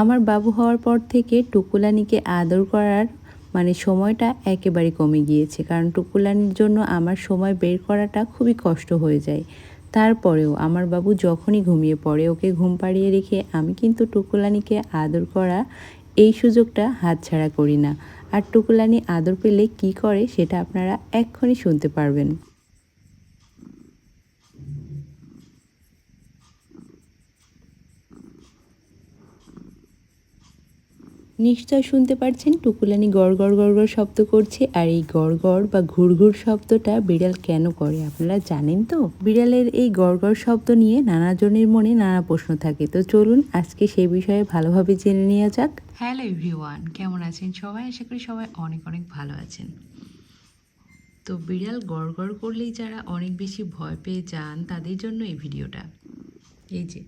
আমার বাবু হওয়ার পর থেকে টুকুলানিকে আদর করার মানে সময়টা একেবারে কমে গিয়েছে। কারণ টুকুলানির জন্য আমার সময় বের করাটা খুবই কষ্ট হয়ে যায়। তারপরেও আমার বাবু যখনই ঘুমিয়ে পড়ে, ওকে ঘুম পাড়িয়ে রেখে আমি কিন্তু টুকুলানিকে আদর করা এই সুযোগটা হাতছাড়া করি না। আর টুকুলানি আদর পেলে কি করে, সেটা আপনারা এক্ষুনি শুনতে পারবেন। নিশ্চয় শুনতে পারছেন, টুকুলানি গড় গড় গড় গড় শব্দ করছে। আর এই গড় গড় বা ঘুরঘুর শব্দটা বিড়াল কেন করে আপনারা জানেন তো? বিড়ালের এই গড় গড় শব্দ নিয়ে নানাজনের মনে নানা প্রশ্ন থাকে। তো চলুন আজকে সেই বিষয়ে ভালোভাবে জেনে নেওয়া যাক। হ্যালো এভরিওয়ান, কেমন আছেন সবাই? আশা করি সবাই অনেক অনেক ভালো আছেন। তো বিড়াল গড় গড় করলেই যারা অনেক বেশি ভয় পেয়ে যান তাদের জন্য এই ভিডিওটা। এই যে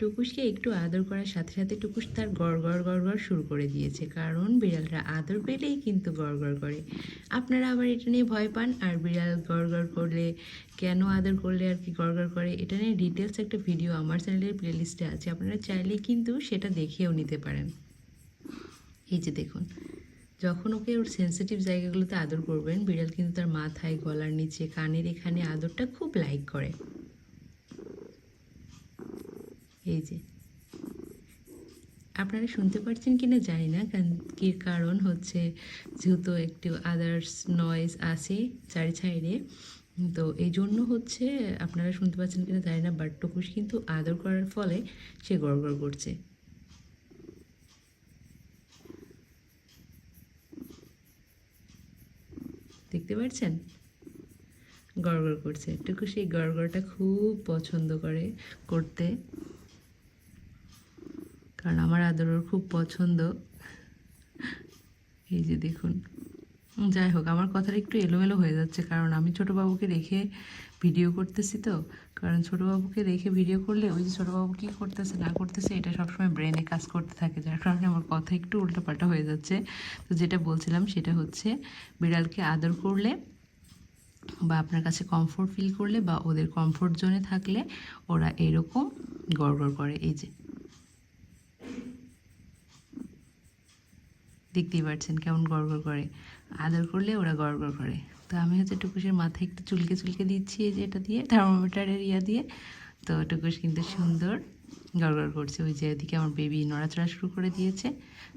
টুকুসকে একটু আদর করার সাথে সাথে টুকুস তার গড় গড় গড় গড় শুরু করে দিয়েছে। কারণ বিড়ালরা আদর পেলেই কিন্তু গড় গড় করে। আপনারা আবার এটা নিয়ে ভয় পান? আর বিড়াল গড় গড় করলে, কেন আদর করলে আর কি গড় গড় করে? এটা নিয়ে ডিটেলস একটা ভিডিও আমার চ্যানেলের প্লেলিস্টে আছে। আপনারা চাইলে কিন্তু সেটা দেখেও নিতে পারেন। এই যে দেখুন, যখন ওকে ওর সেন্সিটিভ জায়গাগুলোতে আদর করবেন, বিড়াল কিন্তু তার মাথায়, গলার নিচে, কানের এখানে আদরটা খুব লাইক করে। এই যে। আপনারা শুনতে পারছেন কি না জানি না কারণ কি কারণ হচ্ছে যেহেতু একটু আদার্স নয়েজ আসে চারি সাইডে। তো এই জন্য হচ্ছে আপনারা শুনতে পাচ্ছেন কিনা জানি না বাট টুকুস কিন্তু আদর করার ফলে সে গড়গড় করছে। দেখতে পাচ্ছেন গড়গড় করছে। টুকু সেই গড়গড়টা খুব পছন্দ করে, করতে। কারণ আমার আদর ওর খুব পছন্দ। এই যে দেখুন। যাই হোক, আমার কথাটা একটু এলোমেলো হয়ে যাচ্ছে কারণ আমি ছোটো বাবুকে রেখে ভিডিও করতেছি তো। কারণ ছোটো বাবুকে রেখে ভিডিও করলে ওই যে ছোটো বাবু কী করতেছে, না করতেছে, এটা সবসময় ব্রেনে কাজ করতে থাকে। যার কারণে আমার কথা একটু উল্টোপাল্টা হয়ে যাচ্ছে। তো যেটা বলছিলাম সেটা হচ্ছে, বিড়ালকে আদর করলে বা আপনার কাছে কমফোর্ট ফিল করলে বা ওদের কমফোর্ট জোনে থাকলে ওরা এরকম গড়গড় করে। এই যে দেখতেই পাচ্ছেন কেমন গড়গড় করে। আদর করলে ওরা গড়গড় করে। তো আমি হচ্ছে টুকুসের মাথায় একটু চুলকে চুলকে দিচ্ছি এই যে এটা দিয়ে থার্মোমিটারের ইয়া দিয়ে। তো টুকুস কিন্তু সুন্দর গড়গড় করছে। ওই যে ওদিকে আমার বেবি নড়াচড়া শুরু করে দিয়েছে,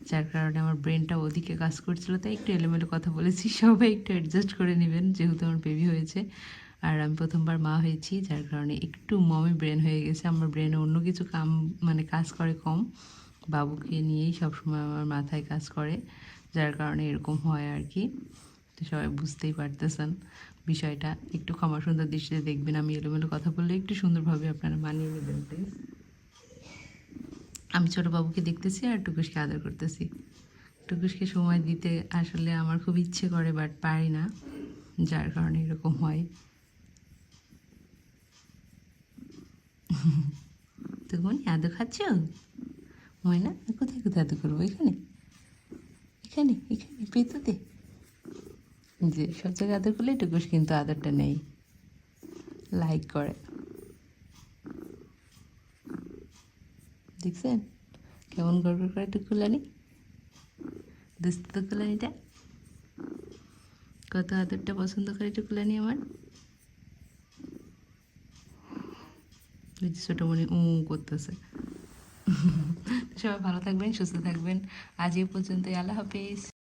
যার কারণে আমার ব্রেনটা ওদিকে কাজ করছিল। তাই একটু এলোমেলো কথা বলেছি, সবাই একটু অ্যাডজাস্ট করে নেবেন, যেহেতু আমার বেবি হয়েছে। আর আমি প্রথমবার মা হয়েছি, যার কারণে একটু মমি ব্রেন হয়ে গেছে। আমার ব্রেনে অন্য কিছু কাম মানে কাজ করে কম। বাবুকে নিয়েই সবসময় আমার মাথায় কাজ করে, যার কারণে এরকম হয় আর কি। তো সবাই বুঝতেই পারতেছেন বিষয়টা। একটু ক্ষমা সুন্দর দৃষ্টিতে দেখবেন, আমি এলোমেলো কথা বললে একটু সুন্দরভাবে আপনারা মানিয়ে নেবেন আমি ছোটো বাবুকে দেখতেছি আর টুকুসকে আদর করতেছি। টুকুসকে সময় দিতে আসলে আমার খুব ইচ্ছে করে বাট পারি না, যার কারণে এরকম হয়। তুমি আদর খাচ্ছ? ময়না কোথায় কোথায় আদর করব? এখানে? এখানে এখানে, পেতুতে। যে সব জায়গায় আদর করলে টুকুস কিন্তু আদরটা নেই। লাইক করে। দেখছেন? কেমন গড়গড় করে টুকুলানি দুস্থ টুকুলানিটা কত আদরটা পছন্দ করে টুকুলানি আমার? ছোটো মনে উ করতেছে। সবাই ভালো থাকবেন সুস্থ থাকবেন। আজ এই পর্যন্তই আল্লাহ হাফিজ।